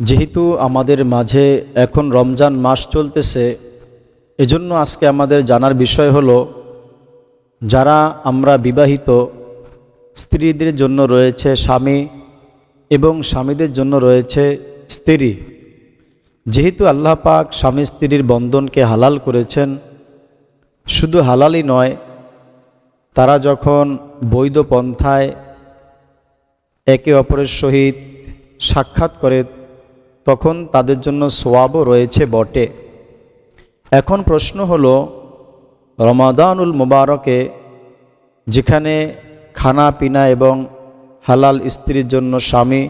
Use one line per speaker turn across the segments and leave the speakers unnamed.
যেহেতু আমাদের মাঝে এখন রমজান মাস চলতেছে, এজন্য আজকে আমাদের জানার বিষয় হলো, যারা আমরা বিবাহিত, স্ত্রীদের জন্য রয়েছে স্বামী এবং স্বামীদের জন্য রয়েছে স্ত্রী। যেহেতু আল্লাহ পাক স্বামী স্ত্রীর বন্ধনকে হালাল করেছেন, শুধু হালালই নয়, তারা যখন বৈধ পন্থায় একে অপরের সহিত সাক্ষাৎ করে তখন তাদের জন্য সোয়াবও রয়েছে বটে। এখন প্রশ্ন হলো, রমাদানুল মুবারকে যেখানে খানা, পিনা এবং হালাল স্ত্রীর জন্য স্বামী,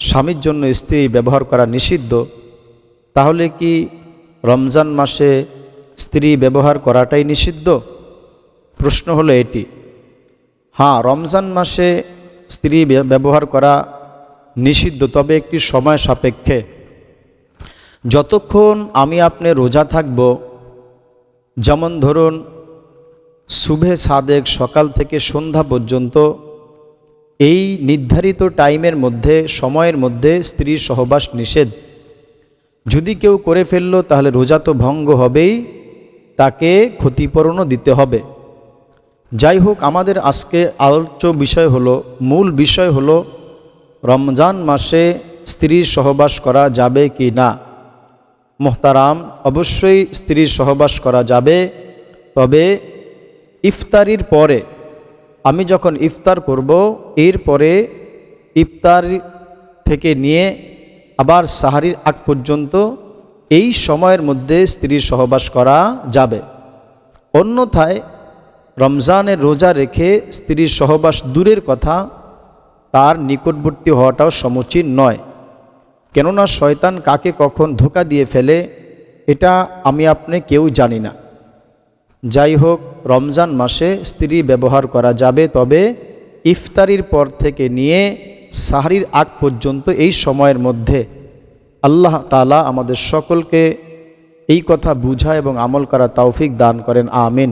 স্বামীর জন্য স্ত্রী ব্যবহার করা নিষিদ্ধ, তাহলে কি রমজান মাসে স্ত্রী ব্যবহার করাটাই নিষিদ্ধ? প্রশ্ন হলো এটি। হ্যাঁ রমজান মাসে স্ত্রী ব্যবহার করা নিষিদ্ধ, তবে একটি সময় সাপেক্ষে। যতক্ষণ আমি আপনি রোজা থাকব, যেমন ধরুন, শুভে সাদেক সকাল থেকে সন্ধ্যা পর্যন্ত, এই নির্ধারিত টাইমের মধ্যে, সময়ের মধ্যে স্ত্রী সহবাস নিষেধ। যদি কেউ করে ফেলল, তাহলে রোজা তো ভঙ্গ হবেই, তাকে ক্ষতিপূরণও দিতে হবে। যাই হোক, আমাদের আজকে আলোচ্য বিষয় হলো, মূল বিষয় হলো রমজান মাসে স্ত্রী সহবাস করা যাবে কি না? মোহতারাম, অবশ্যই স্ত্রী সহবাস করা যাবে। তবে ইফতারির পরে, আমি যখন ইফতার করব এরপরে ইফতার থেকে নিয়ে আবার সাহারির আগ পর্যন্ত এই সময়ের মধ্যে স্ত্রী সহবাস করা যাবে। অন্যথায় রমজানের রোজা রেখে স্ত্রীর সহবাস দূরের কথা তার নিকটবর্তী হওয়াটাও সমুচীন নয়। কেননা শয়তান কাকে কখন ধোকা দিয়ে ফেলে, এটা আমি আপনি কেউ জানি না। যাই হোক, রমজান মাসে স্ত্রী ব্যবহার করা যাবে, তবে ইফতারির পর থেকে নিয়ে সাহারির আগ পর্যন্ত এই সময়ের মধ্যে আল্লাহ তালা আমাদের সকলকে এই কথা বুঝা এবং আমল করা তৌফিক দান করেন, আমিন।